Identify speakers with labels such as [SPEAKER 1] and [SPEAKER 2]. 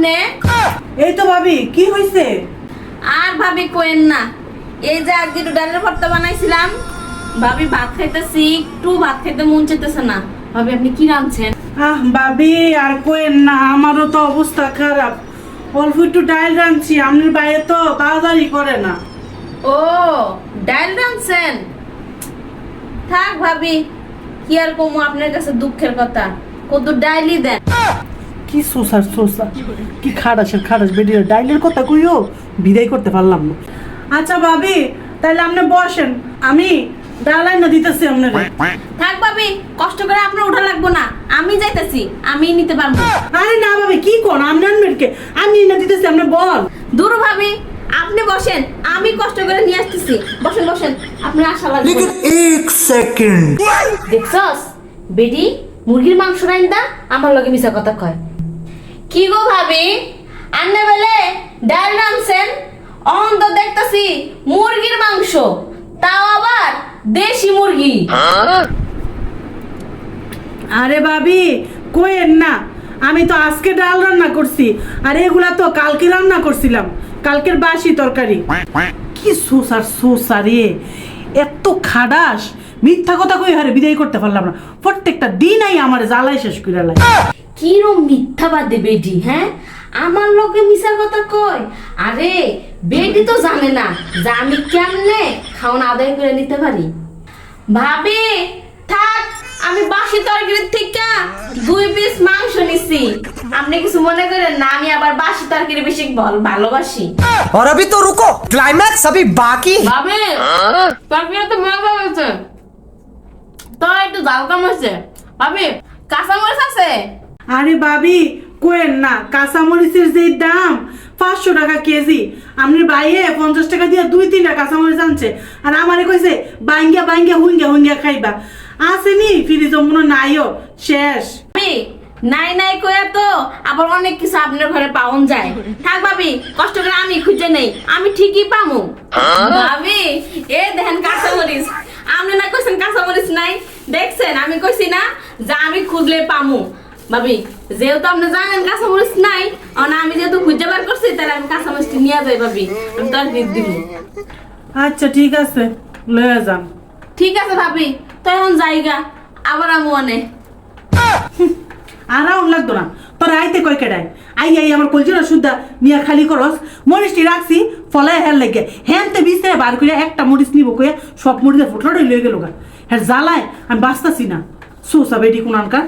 [SPEAKER 1] আপনি?
[SPEAKER 2] এই তো ভাবি কি হয়েছে
[SPEAKER 1] আর ভাবি কোয়েন না। এই যে আজকে ডালের ভর্তা বানাইছিলাম ভাবি ভাত খাইতেছি একটু ভাত খাইতে মন চাইতেছে না। ভাবি আপনি কি রাঁধছেন?
[SPEAKER 2] আহ ভাবি আর কোয়েন না আমারও তো অবস্থা খারাপ। অল্প একটু ডাইল রাঁধছি আপনার বাইরে তো তাড়াতাড়ি করে না।
[SPEAKER 1] ও ডাল রাঁধছেন? থাক ভাবি কি আর কমু আপনার কাছে দুঃখের কথা। কত ডাইলি দেন।
[SPEAKER 2] কি সোসার সোসা কি খাটাসের খাটাস বেটির ডাইলের কথা কইও বিদায় করতে পারলাম না। আচ্ছা ভাবি তাহলে আপনি বসেন। আমি ডালাই না দিতেছি আপনার।
[SPEAKER 1] থাক ভাবি কষ্ট করে আপনার ওঠা লাগবো না। আমি যাইতেছি আমি নিতে পারব।
[SPEAKER 2] আরে না ভাবি কি কোন? আমরান মেয়েকে আমি না দিতেছি আপনি বল।
[SPEAKER 1] দূর ভাবি আপনি বসেন আমি কষ্ট করে নিয়ে আসতেছি। বসেন বসেন আপনি আশা লাগবে।
[SPEAKER 3] এক সেকেন্ড।
[SPEAKER 1] দেখছস? বেটি মুরগির মাংস রাইন্দা আমার লগে মিছা কথা কয়। কি গো ভাবি? আন্নে বেলে ডাল রানছেন অন তো দেখতাছি মুরগির মাংস তাও আবার দেশি মুরগি।
[SPEAKER 2] আরে ভাবি কোয়েন না আমি তো আজকে ডাল রান্না করছি আর এগুলা তো কালকে রান্না করছিলাম কালকের বাসি তরকারি। কি সোসার সোসা রে এত খাডাস মিথ্যা কথা কই হারে বিদায় করতে পারলাম না প্রত্যেকটা দিনই আমার জ্বালাই শেষ করে লাই
[SPEAKER 1] কিরম মিথ্যাবাদী বেডি হ্যাঁ আমার লোকে মিছা কথা কয় আরে বেডি তো জানে না যে আমি কেমনে খাওয়ান আদায় করে নিতে পারি ভাবি থাক আমি বাসি তরকারির থেকে দুই পিস মাংস নিছি আপনি কিছু মনে করেন না আমি আবার বাসি তরকারি বেশি ভাল- ভালোবাসি
[SPEAKER 3] और अभी तो रुको क्लाइमैक्स अभी बाकी है
[SPEAKER 1] ভাবি তরকারি তো মজা হয়েছে তো একটু জাল কম হয়েছে। ভাবি কাঁচামরিচ আছে?
[SPEAKER 2] আরে ভাবি কোয়েন না কাঁচামরিচের যে দাম পাঁচশো টাকা কেজি। আপনি বাইরে পঞ্চাশ টাকা দিয়ে দুই তিনটা কাঁচামরিচ আনছে। আর আমারে কইছে বাইঙ্গা বাইঙ্গা হুঙ্গা হুঙ্গা খাইবা। আসেনি ফ্রিজ মনে নাইও শেষ।
[SPEAKER 1] ভাবি নাই নাই কয়া তো আবার অনেক কিছু আপনার ঘরে পাওন যায়। থাক ভাবি কষ্ট করে আমি খুঁজে নেই আমি ঠিকই পামু। ভাবি এ দেখেন কাঁচামরিচ। আপনি না কইছেন কাঁচামরিচ দেখছেন আমি কইছি না যে আমি খুঁজলে পামু। ভাবি যেহেতু আপনি জানেন কাঁচামরিচ নাই অন আমি যেহেতু খুঁজে বার করছি তাহলে আমি কাঁচামরিচটি নিয়ে যাই ভাবি। আমি তো আর দিব।
[SPEAKER 2] আচ্ছা ঠিক আছে লয়ে যান।
[SPEAKER 1] ঠিক আছে ভাবি তখন এখন জায়গা আবার আমি অনেক
[SPEAKER 2] আর লাগতো না। তোর আইতে কয় কেডাই? আই আই, আমার কলজিরা শুদ্ধা নিয়া খালি করস। মরিচটি রাখছি ফলে হের লাগে। হেনতে বিছে বার করে একটা মরিচ নিব কয়ে সব মরিচের ফুটলাটাই লয়ে গেল গা। হ্যাঁ জ্বালায়, আমি বাঁচতাছি না। সোসা বেডি কোনানকার